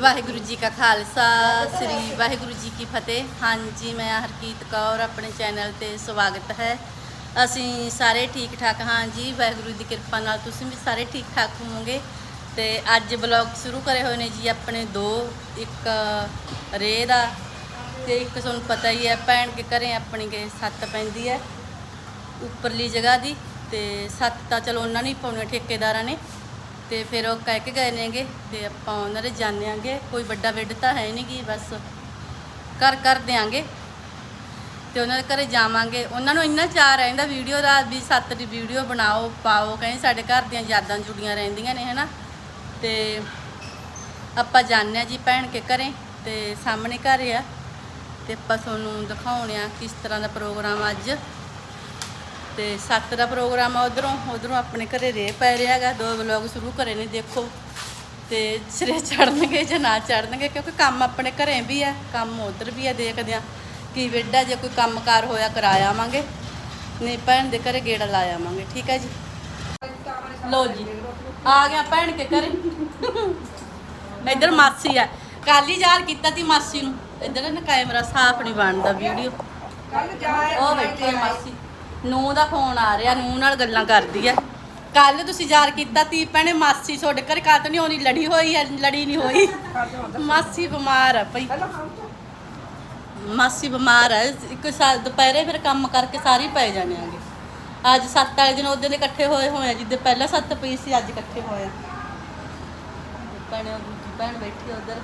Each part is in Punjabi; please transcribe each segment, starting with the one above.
ਵਾਹਿਗੁਰੂ ਜੀ ਕਾ ਖਾਲਸਾ, ਸ੍ਰੀ ਵਾਹਿਗੁਰੂ ਜੀ ਕੀ ਫਤਿਹ। ਹਾਂਜੀ, ਮੈਂ ਹਰਕੀਤ ਕੌਰ, ਆਪਣੇ ਚੈਨਲ ਤੇ ਸਵਾਗਤ ਹੈ। ਅਸੀਂ ਸਾਰੇ ਠੀਕ ਠਾਕ ਹਾਂ ਜੀ। ਵਾਹਿਗੁਰੂ ਦੀ ਕਿਰਪਾ ਨਾਲ ਤੁਸੀਂ ਵੀ ਸਾਰੇ ਠੀਕ ਠਾਕ ਹੋਵੋਗੇ। ਤੇ ਅੱਜ ਬਲੌਗ ਸ਼ੁਰੂ ਕਰੇ ਹੋਏ ਨੇ ਜੀ ਆਪਣੇ ਦੋ, ਇੱਕ ਰੇ ਦਾ ਤੇ ਇੱਕ ਤੁਹਾਨੂੰ ਪਤਾ ਹੀ ਹੈ, ਭੈਣ ਕੇ ਘਰੇ ਆਪਣੀ ਕੇ ਸੱਤ ਪੈਂਦੀ ਹੈ, ਉੱਪਰਲੀ ਜਗ੍ਹਾ ਦੀ। ਤੇ ਸੱਤ ਤਾਂ ਚਲੋ ਉਹਨਾਂ ਨੇ ਹੀ ਪਾਉਣੇ ਠੇਕੇਦਾਰਾਂ ਨੇ। ਤੇ ਫਿਰ ਉਹ ਕਹਿ ਕੇ ਗਏ ਨੇਗੇ ਤੇ ਆਪਾਂ ਉਹਨਾਂ ਦੇ ਜਾਣੇ ਆਂਗੇ। ਕੋਈ ਵੱਡਾ ਬਿੱਡ ਤਾਂ ਹੈ ਨਹੀਂ ਗੀ, ਬਸ ਕਰ ਕਰ ਦਿਆਂਗੇ। ਤੇ ਉਹਨਾਂ ਦੇ ਘਰੇ ਜਾਵਾਂਗੇ। ਉਹਨਾਂ ਨੂੰ ਇੰਨਾ ਚਾਹ ਰਹਿੰਦਾ ਵੀਡੀਓ ਦਾ ਵੀ ਸੱਤ ਦੀ ਵੀਡੀਓ ਬਣਾਓ, ਪਾਓ, ਕਹਿੰਦੇ ਸਾਡੇ ਘਰ ਦੀਆਂ ਯਾਦਾਂ ਜੁੜੀਆਂ ਰਹਿੰਦੀਆਂ ਨੇ, ਹਨਾ। ਤੇ ਆਪਾਂ ਜਾਣਦੇ ਆ ਜੀ ਭੈਣ ਕੇ ਘਰੇ, ਤੇ ਸਾਹਮਣੇ ਘਰ ਆ। ਤੇ ਆਪਾਂ ਤੁਹਾਨੂੰ ਦਿਖਾਉਣੇ ਆ ਕਿਸ ਤਰ੍ਹਾਂ ਦਾ ਪ੍ਰੋਗਰਾਮ ਅੱਜ। ਤੇ ਸੱਤ ਦਾ ਪ੍ਰੋਗਰਾਮ ਆ ਉਧਰੋਂ ਉਧਰੋਂ ਆਪਣੇ ਘਰੇ ਰੇ ਪੈ ਰਿਹਾ ਹੈਗਾ। ਦੋ ਵਲੌਗ ਸ਼ੁਰੂ ਕਰੇ ਨੇ ਦੇਖੋ। ਤੇ ਸਿਰੇ ਚੜਨਗੇ ਜਾਂ ਨਾ ਚੜਨਗੇ ਕਿਉਂਕਿ ਕੰਮ ਆਪਣੇ ਘਰੇ ਵੀ ਆ ਕੰਮ ਉਧਰ ਵੀ ਆ ਦੇਖਦੇ ਆ ਕੀ ਵੇਡਾ ਜੇ ਕੋਈ ਕੰਮਕਾਰ ਹੋਇਆ ਕਰਾ ਆਵਾਂਗੇ। ਨਹੀਂ ਭੈਣ ਦੇ ਘਰੇ ਗੇੜਾ ਲਾ ਆਵਾਂਗੇ ਠੀਕ ਹੈ ਜੀ? ਲੋ ਜੀ ਆ ਗਿਆ ਭੈਣ ਕੇ ਘਰੇ। ਇੱਧਰ ਮਾਸੀ ਆ। ਕੱਲ ਹੀ ਯਾਦ ਕੀਤਾ ਤੀ ਮਾਸੀ ਨੂੰ। ਇੱਧਰ ਨਾ ਕੈਮਰਾ ਸਾਫ਼ ਨਹੀਂ ਬਣਦਾ ਵੀਡੀਓ ਉਹ ਬੈਠੀ ਮਾਸੀ। ਨੂੰ ਦਾ ਫੋਨ ਆ ਰਿਹਾ ਨੂੰ ਨਾਲ ਗੱਲਾਂ ਕਰਦੀ ਆ ਕੱਲ ਤੁਸੀਂ ਯਾਰ ਕੀਤਾ ਤੀ ਭੈਣੇ, ਮਾਸੀ ਤੁਹਾਡੇ ਘਰੇ ਕਾਤ ਨਹੀਂ ਆਉਣੀ? ਲੜੀ ਹੋਈ ਹੈ ਲੜੀ ਨਹੀਂ ਹੋਈ? ਮਾਸੀ ਬਿਮਾਰ ਆ ਭਈ। ਮਾਸੀ ਬਿਮਾਰ ਹੈ ਇੱਕ ਸਾਲ ਦੁਪਹਿਰੇ ਫਿਰ ਕੰਮ ਕਰਕੇ ਸਾਰੇ ਪੈ ਜਾਣੇ ਆਂਗੇ। ਅੱਜ ਸੱਤ ਵਾਲੇ ਦਿਨ ਉਹਦੇ ਦੇ ਇਕੱਠੇ ਹੋਏ ਹੋਏ ਆ, ਜਿੱਦੇ ਪਹਿਲਾਂ ਸੱਤ ਪਈ ਸੀ, ਅੱਜ ਇਕੱਠੇ ਹੋਏ ਆ। ਭੈਣੇ, ਦੂਜੀ ਭੈਣ ਬੈਠੀ ਉਧਰ।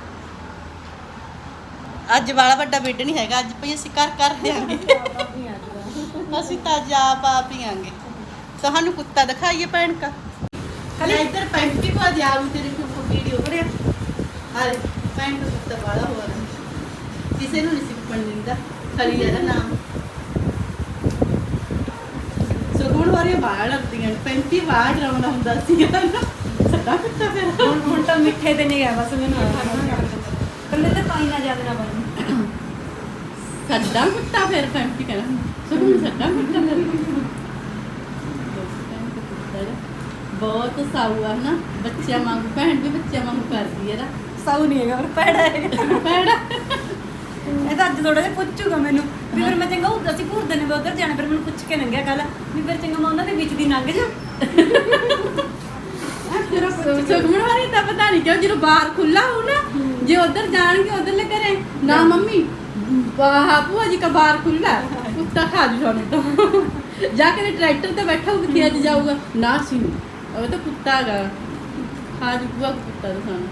ਅੱਜ ਵਾਲਾ ਵੱਡਾ ਬਿੱਡ ਨਹੀਂ ਹੈਗਾ, ਅੱਜ ਭਈ ਅਸੀਂ ਕਰ ਕਰ ਦਿਆਂਗੇ। ਅਸੀਂ ਤਾਂ ਆਪ ਆਪ ਹੀ ਆਂਗੇ। ਤੁਹਾਨੂੰ ਕੁੱਤਾ ਦਿਖਾਈਏ ਭੈਣ ਕਾ ਕਲੇ ਇੱਧਰ ਪੈਂਟੀ ਪਾ ਦਿਆ ਵੀ ਤੇਰੀ ਕੋਈ ਵੀਡੀਓ ਕਰਿਆ ਹਾਲੇ ਦਾ ਕੁੱਤਾ ਵਾਲਾ ਹੋ ਰਿਹਾ ਕਿਸੇ ਨੂੰ ਨਹੀਂ ਸਿੱਪਣ ਦਿੰਦਾ ਖਲੀ ਇਹਦਾ ਨਾਮ। ਸੁਖਮਣ ਵਾਰੀਆਂ ਬਾਹਰ ਲੱਗਦੀਆਂ ਪੈਂਤੀ ਵਾਰ ਡਰਾਉਂਦਾ ਹੁੰਦਾ ਸੀ। ਨਾ ਸੱਦਾ ਕੁੱਤਾ ਫਿਰ। ਹੁਣ ਹੁਣ ਤਾਂ ਮਿੱਠੇ ਤੇ ਨਹੀਂ ਗਿਆ ਬਸ ਮੈਨੂੰ ਕੱਲੇ ਤੇ ਪਾਈ ਨਾ ਜ਼ਿਆਦਾ ਨਾ ਬਣ। ਕੁੱਤਾ ਫਿਰ ਪੈਂਤੀ ਕਹਿੰਦਾ ਬਹੁਤ ਸਾਊ ਆ ਨਾ ਬੱਚਿਆਂ ਵਾਂਗੂ ਭੈਣ ਵੀ ਬੱਚਿਆਂ ਵਾਂਗੂ ਕਰਦੀ ਹੈ ਨਾ। ਸਾਊ ਨਹੀਂ ਹੈਗਾ ਪਰ ਪੈੜਾ ਹੈਗਾ ਭੈੜਾ। ਇਹ ਤਾਂ ਅੱਜ ਥੋੜਾ ਜਿਹਾ ਪੁੱਛੂਗਾ ਮੈਨੂੰ। ਵੀ ਫਿਰ ਮੈਂ ਚੰਗਾ ਉੱਧਰ ਅਸੀਂ ਘੁਰਦੇ ਨੇ ਉਧਰ ਜਾਣਾ ਫਿਰ ਮੈਨੂੰ ਪੁੱਛ ਕੇ ਲੰਘਿਆ ਕੱਲ ਵੀ ਫਿਰ ਚੰਗਾ ਮੈਂ ਉਹਨਾਂ ਦੇ ਵਿੱਚ ਦੀ ਲੰਘ ਜਾ। ਸੁਖਮਣ ਵਾਲੀ ਤਾਂ ਪਤਾ ਨਹੀਂ ਕਿਉਂ ਜਦੋਂ ਬਾਹਰ ਖੁੱਲਾ ਹੋ ਨਾ ਜੇ ਉਧਰ ਜਾਣਗੇ ਉਧਰਲੇ ਘਰੇ ਨਾ ਮੰਮੀ ਬਾਹਾ ਭੂਆ ਜੀ ਕਾ ਬਾਹਰ ਖੁੱਲਾ ਕੁੱਤਾ ਖਾ ਜੂ ਸਾਨੂੰ ਤਾਂ। ਜਾ ਕੇ ਟਰੈਕਟਰ ਤੇ ਬੈਠਾ ਉਹ ਕਿੱਥੇ ਅੱਜ ਜਾਊਗਾ? ਨਾ ਸੀ ਉਹ ਤਾਂ ਕੁੱਤਾ ਹੈਗਾ। ਖਾ ਜੂ ਕੁੱਤਾ ਤਾਂ ਸਾਨੂੰ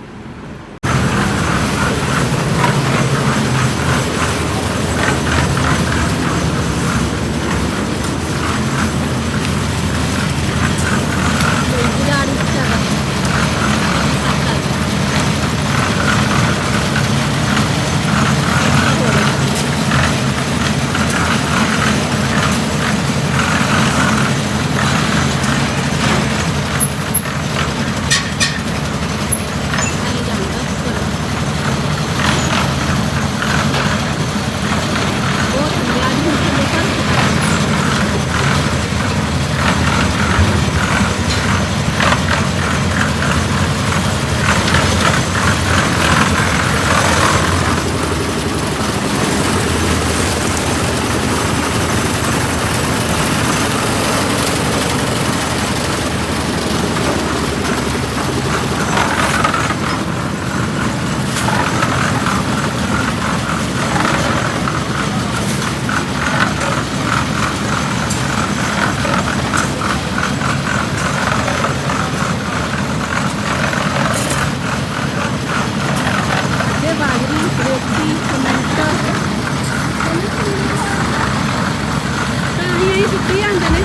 ਤੇ ਬਾਜਰੀ ਰੋਟੀ ਟਮਾਟਰ ਤਾਂ ਹੀ ਇਹ ਸੁੱਕੀ ਜਾਂਦੇ ਨੇ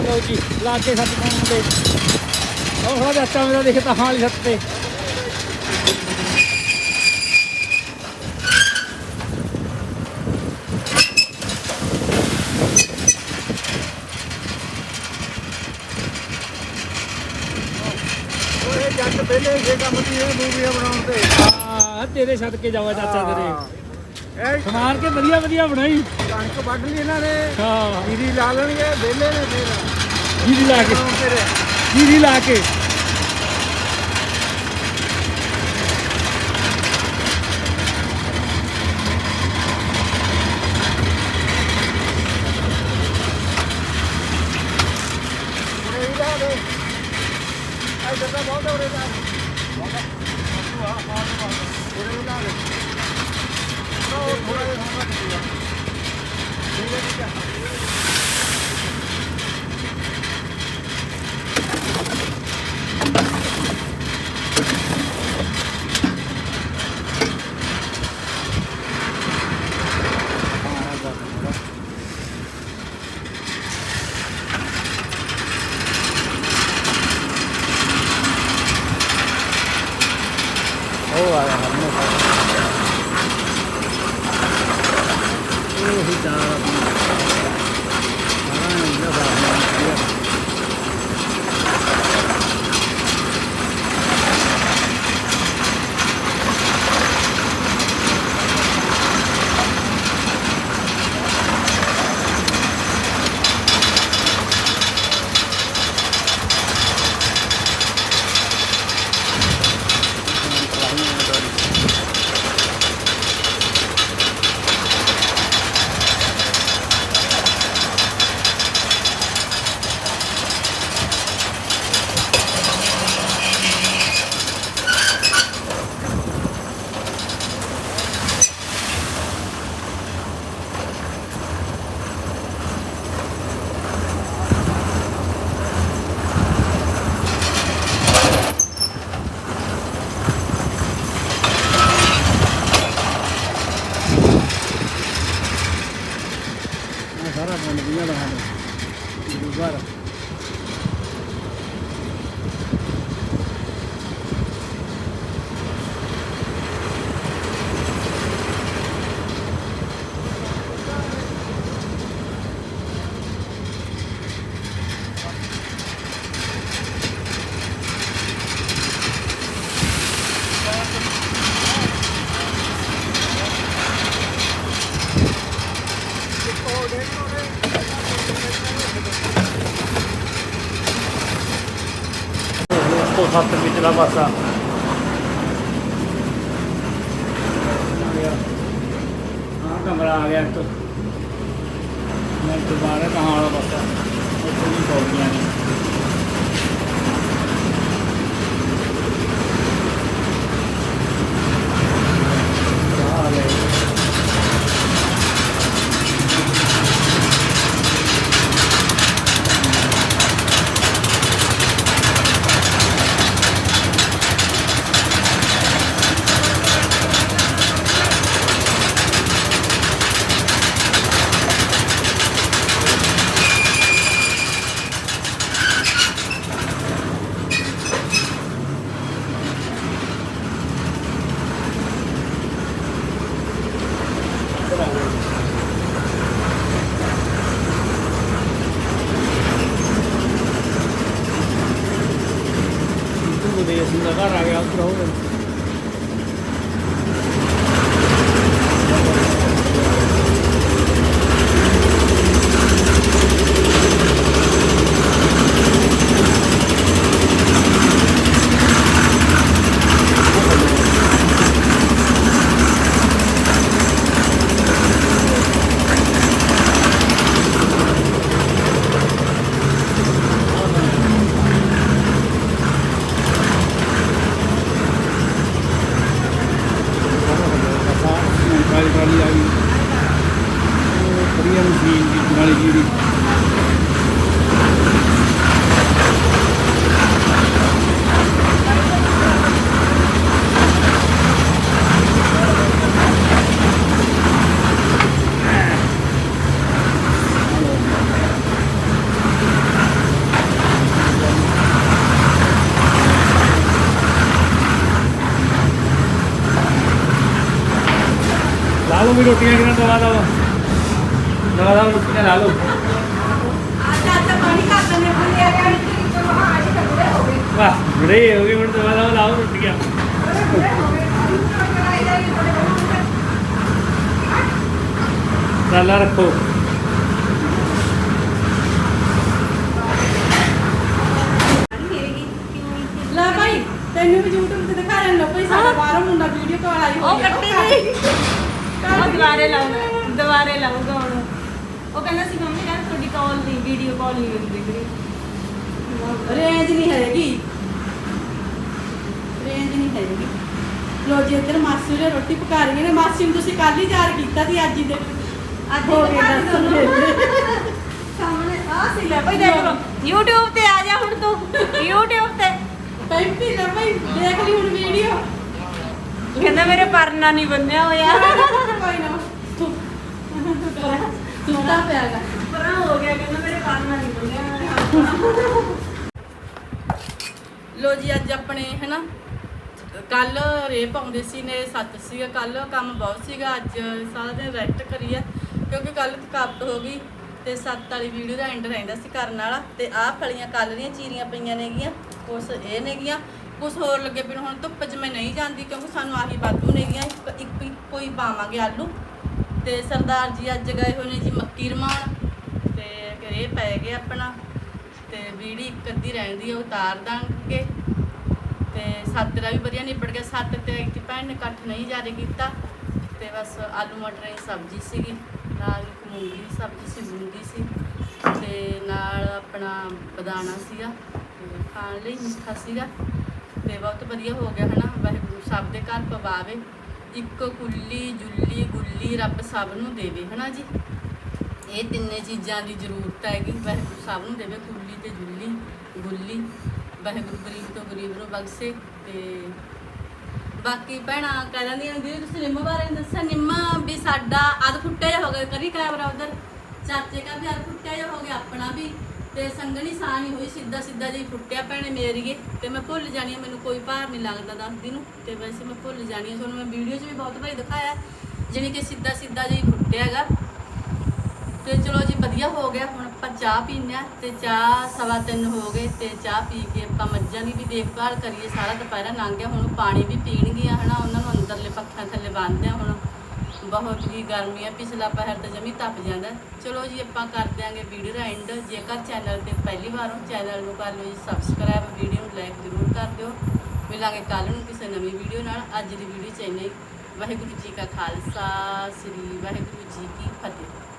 ਲਓ ਜੀ ਲਾ ਕੇ ਸੱਤ ਪਾਉਣ ਦੇ। ਉਹ ਥੋੜਾ ਜਿਹਾ ਅੱਛਾ ਮੇਰਾ ਦੇਖੇ ਤਾਂ ਹਾਂ ਵਾਲੀ ਸੱਤ ਤੇ। ਜੱਟ ਪਹਿਲੇ ਜੇ ਕੰਮ ਦੀ ਇਹ ਮੂਵੀਆਂ ਬਣਾਉਣ ਤੇ। ਹਾਂ ਤੇਰੇ ਸਦਕੇ ਜਾਵਾ ਚਾਚਾ ਤੇਰੇ। ਇਹ ਸਮਾਰ ਕੇ ਵਧੀਆ ਵਧੀਆ ਬਣਾਈ। ਕਣਕ ਵੱਢ ਲਈ ਇਹਨਾਂ ਨੇ। ਹਾਂ। ਜੀਰੀ ਲਾ ਲੈਣਗੇ ਵਿਹਲੇ ਨੇ ਫਿਰ। ਜੀਰੀ ਲਾ ਕੇ ਜੀਰੀ ਲਾ ਕੇ ਉਰੇ ਹੀ ਲਾ ਦੇ ਇੱਧਰ ਤਾਂ ਬਹੁਤ ਉਰੇ ਦਾ ਉਰੇ ਹੀ ਲਾ ਦੇ ਉਹ ਥੋੜਾ ਜਿਹਾ ਹੋਣਾ ਚਾਹੀਦਾ ਠੀਕ ਹੈ ਠੀਕ ਹੈ ਉਹ ਆ ਗਿਆ ਹਰਮਨ ਉਹ ਹੀ ਚਾਰ ਹਾਂ ਇਹ ਬਾਤ ਇਹ ਸਾਰਾ ਪਿੰਡ ਦੀਆਂ ਦਾ ਹਾਲ ਗੁਰੂਘਰ ਉਸ ਤੋਂ ਸੱਤ ਵਿਚਲਾ ਪਾਸਾ ਹਾਂ ਕਮਰਾ ਆ ਗਿਆ ਇੱਕ। ਮੈਂ ਦੁਬਾਰਾ ਕਹਾਂ ਵਾਲਾ ਪਾਸਾ ਉੱਥੇ ਵੀ ਪੌੜੀਆਂ ਨੇ ਲਾ ਲਓ ਵੀ ਰੋਟੀਆਂ ਕਿਨਾਂ ਦਵਾ ਦਵਾ ਦਵਾ ਦਵਾ ਰੋਟੀਆਂ ਲਾ ਲਓ। ਵਾਹ, ਬੜੇ ਹੋ ਗਏ ਹੁਣ ਦਵਾ ਦਵਾ ਲਾਓ ਰੋਟੀਆਂ। ਟਰਾਲਾ ਰੱਖੋ ਲੈ ਭਾਈ ਤੈਨੂੰ ਵੀ YouTube ਤੇ ਦਿਖਾ ਰਹੇ ਲੋ ਭਾਈ ਸਾਡਾ ਬਾਹਰੋਂ ਮੁੰਡਾ ਵੀਡੀਓ ਕਾਲ ਆਈ ਉਹ ਕੱਟੀ ਗਈ ਉਹ ਦੁਬਾਰੇ ਲਾਉਂਗਾ ਦੁਬਾਰੇ ਲਾਉਂਗਾ ਹੁਣ। ਉਹ ਕਹਿੰਦਾ ਸੀ ਮੰਮੀ ਯਾਰ ਤੁਹਾਡੀ ਕਾਲ ਦੀ ਵੀਡੀਓ ਕਾਲ ਨਹੀਂ ਹੁੰਦੀ ਵੀਰੇ ਰੇਂਜ ਨਹੀਂ ਹੈਗੀ। ਰੇਂਜ ਨਹੀਂ ਹੈਗੀ। ਲੋ ਜੀ ਇੱਧਰ ਮਾਸੀ ਨੇ ਰੋਟੀ ਪਕਾ ਰਹੀ ਨੇ। ਮਾਸੀ ਨੂੰ ਤੁਸੀਂ ਕੱਲ ਹੀ ਯਾਦ ਕੀਤਾ ਸੀ ਅੱਜ ਹੀ ਦੇ ਅੱਜ ਹੋ। ਸਾਹਮਣੇ ਆ ਸੀ ਲੈ ਭਾਈ ਦੇਖ ਲੋ YouTube ਤੇ ਆ ਜਾ ਹੁਣ ਤੂੰ। YouTube ਤੇ। ਪੈਂਤੀ ਨਾ ਭਾਈ ਦੇਖ ਲਈ ਹੁਣ ਵੀਡੀਓ ਕਹਿੰਦਾ ਮੇਰੇ ਪਰਨਾ ਨਹੀਂ ਬੰਨਿਆ ਹੋਇਆ। ਕੋਈ ਨਾ। ਸੁੱਤਾ ਪਿਆਗਾ ਪਰਾਂ ਹੋ ਗਿਆ ਕਹਿੰਦਾ ਮੇਰੇ ਪਰਨਾ ਨਹੀਂ ਬੰਨਿਆ ਹੋਇਆ। ਲੋ ਜੀ ਅੱਜ ਆਪਣੇ ਹੈਨਾ ਕੱਲ ਰੇ ਪਾਉਂਦੇ ਸੀ ਨੇ ਸੱਤ ਸੀਗਾ ਕੱਲ ਕੰਮ ਬਹੁਤ ਸੀਗਾ ਅੱਜ ਸਾਰਾ ਦਿਨ ਰੈਸਟ ਕਰੀ ਆ ਕਿਉਂਕਿ ਕੱਲ ਥਕਾਵਟ ਹੋ ਗਈ ਤੇ ਸੱਤ ਵਾਲੀ ਵੀਡੀਓ ਦਾ ਐਂਡ ਰਹਿੰਦਾ ਸੀ ਕਰਨ ਵਾਲਾ ਤੇ ਆਹ ਫਲੀਆਂ ਕੱਲ ਦੀਆਂ ਚੀਰੀਆਂ ਪਈਆਂ ਨੇਗੀਆਂ ਕੁਛ ਇਹ ਨੇਗੀਆਂ ਕੁਛ ਹੋਰ ਲੱਗੇ ਪਏ ਨੇ। ਹੁਣ ਧੁੱਪ 'ਚ ਮੈਂ ਨਹੀਂ ਜਾਂਦੀ ਕਿਉਂਕਿ ਸਾਨੂੰ ਆਹੀ ਵਾਧੂ ਨੇਗੀਆਂ ਇੱਕ ਇੱਕ ਇੱਕ ਕੋਈ ਪਾਵਾਂਗੇ ਆਲੂ। ਤੇ ਸਰਦਾਰ ਜੀ ਅੱਜ ਗਏ ਹੋਏ ਨੇ ਜੀ ਮੱਕੀ ਰਮਾਉਣ ਤੇ ਘਰੇ ਪੈ ਗਏ ਆਪਣਾ। ਤੇ ਵੀੜੀ ਇੱਕ ਅੱਧੀ ਰਹਿੰਦੀ ਆ, ਉਹ ਉਤਾਰ ਦਾਂਗੇ। ਤੇ ਸੱਤ ਦਾ ਵੀ ਵਧੀਆ ਨਿਬੜ ਗਿਆ, ਸੱਤ ਤੇ ਇੱਕ ਭੈਣ ਨੇ ਇਕੱਠ ਨਹੀਂ ਜਾਰੀ ਕੀਤਾ। ਤੇ ਬਸ ਆਲੂ, ਮਟਰ ਦੀ ਸਬਜ਼ੀ ਸੀਗੀ, ਨਾਲ ਇੱਕ ਮੂੰਗੀ ਦੀ ਸਬਜ਼ੀ ਸੀ, ਮੂੰਗੀ ਸੀ। ਤੇ ਨਾਲ ਆਪਣਾ ਬਦਾਨਾ ਸੀਗਾ, ਤੇ ਖਾਣ ਲਈ ਮਿੱਠਾ ਸੀਗਾ। ਤੇ ਬਹੁਤ ਵਧੀਆ ਹੋ ਗਿਆ ਹਨਾ, ਵਾਹਿਗੁਰੂ ਸਭ ਦੇ ਘਰ ਪਵਾਵੇ, ਇੱਕ ਕੁੱਲੀ, ਜੁੱਲੀ, ਗੁੱਲੀ ਰੱਬ ਸਭ ਨੂੰ ਦੇਵੇ ਹਨਾ ਜੀ। ਇਹ ਤਿੰਨੇ ਚੀਜ਼ਾਂ ਦੀ ਜ਼ਰੂਰਤ ਹੈਗੀ, ਵਾਹਿਗੁਰੂ ਸਭ ਨੂੰ ਦੇਵੇ, ਕੁੱਲੀ ਤੇ ਜੁੱਲੀ, ਗੁੱਲੀ। ਵਾਹਿਗੁਰੂ ਗਰੀਬ ਤੋਂ ਗਰੀਬ ਨੂੰ ਬਖਸ਼ੇ ਤੇ ਬਾਕੀ ਭੈਣਾਂ ਕਹਿ ਦਿੰਦੀਆਂ ਨੇ ਤੁਸੀਂ ਨਿੰਮ ਬਾਰੇ ਦੱਸਿਆ? ਨਿੰਮ ਵੀ ਸਾਡਾ ਅਧ ਫੁੱਟਿਆ ਜਿਹਾ ਹੋ ਗਿਆ, ਕਰੀ ਕੈਮਰਾ ਉਧਰ? ਚਾਚੇ ਕਾ ਵੀ ਅਧ ਫੁੱਟਿਆ ਜਿਹਾ ਹੋ ਗਿਆ, ਆਪਣਾ ਵੀ। ਤੇ ਸੰਗਣੀ ਸਾਣੀ ਹੋਈ, ਸਿੱਧਾ ਸਿੱਧਾ ਜਿਹੀ ਫੁੱਟਿਆ ਭੈਣੇ ਮੇਰੀਏ। ਤੇ ਮੈਂ ਭੁੱਲ ਜਾਣੀ ਆ, ਮੈਨੂੰ ਕੋਈ ਭਾਰ ਨਹੀਂ ਲੱਗਦਾ ਦੱਸਦੀ ਨੂੰ। ਤੇ ਵੈਸੇ ਮੈਂ ਭੁੱਲ ਜਾਣੀ ਆ, ਤੁਹਾਨੂੰ ਮੈਂ ਵੀਡੀਓ 'ਚ ਵੀ ਬਹੁਤ ਵਾਰੀ ਦਿਖਾਇਆ। ਜਿਵੇਂ ਕਿ ਸਿੱਧਾ ਸਿੱਧਾ ਜਿਹੀ ਫੁੱਟਿਆ ਹੈਗਾ ਤੇ ਚਲੋ ਜੀ, ਵਧੀਆ ਹੋ ਗਿਆ। ਹੁਣ ਆਪਾਂ ਚਾਹ ਪੀਂਦੇ ਆ ਤੇ ਚਾਹ ਸਵਾ ਤਿੰਨ ਹੋ ਗਏ ਤੇ ਚਾਹ ਪੀ ਕੇ ਆਪਾਂ ਮੱਝਾਂ ਦੀ ਵੀ ਦੇਖਭਾਲ ਕਰੀਏ। ਸਾਰਾ ਦੁਪਹਿਰਾ ਲੰਘ ਗਿਆ, ਹੁਣ ਪਾਣੀ ਵੀ ਪੀਣਗੀਆਂ ਹਨਾ। ਉਹਨਾਂ ਨੂੰ ਅੰਦਰਲੇ ਪੱਖਾਂ ਥੱਲੇ ਬੰਨ੍ਹਦੇ ਆ ਹੁਣ। ਬਹੁਤ ਹੀ ਗਰਮੀ ਆ, ਪਿਛਲਾ ਪਹਿਰ ਤਾਂ ਜਮੀ ਤਪ ਜਾਂਦਾ। ਚਲੋ ਜੀ, ਆਪਾਂ ਕਰ ਦਿਆਂਗੇ ਵੀਡੀਓ ਦਾ ਐਂਡ ਜੇਕਰ ਚੈਨਲ ਤੇ ਪਹਿਲੀ ਵਾਰ ਹੋ ਚੈਨਲ ਨੂੰ ਕਰ ਲਓ ਜੀ ਸਬਸਕ੍ਰਾਈਬ ਵੀਡੀਓ ਨੂੰ ਲਾਈਕ ਜ਼ਰੂਰ ਕਰ ਦਿਓ। ਮਿਲਾਂਗੇ ਕੱਲ ਨੂੰ ਕਿਸੇ ਨਵੀਂ ਵੀਡੀਓ ਨਾਲ। ਅੱਜ ਦੀ ਵੀਡੀਓ ਚ ਇੰਨਾ ਹੀ। ਵਾਹਿਗੁਰੂ ਜੀ ਕਾ ਖਾਲਸਾ, ਸ੍ਰੀ ਵਾਹਿਗੁਰੂ ਜੀ ਕੀ ਫਤਿਹ।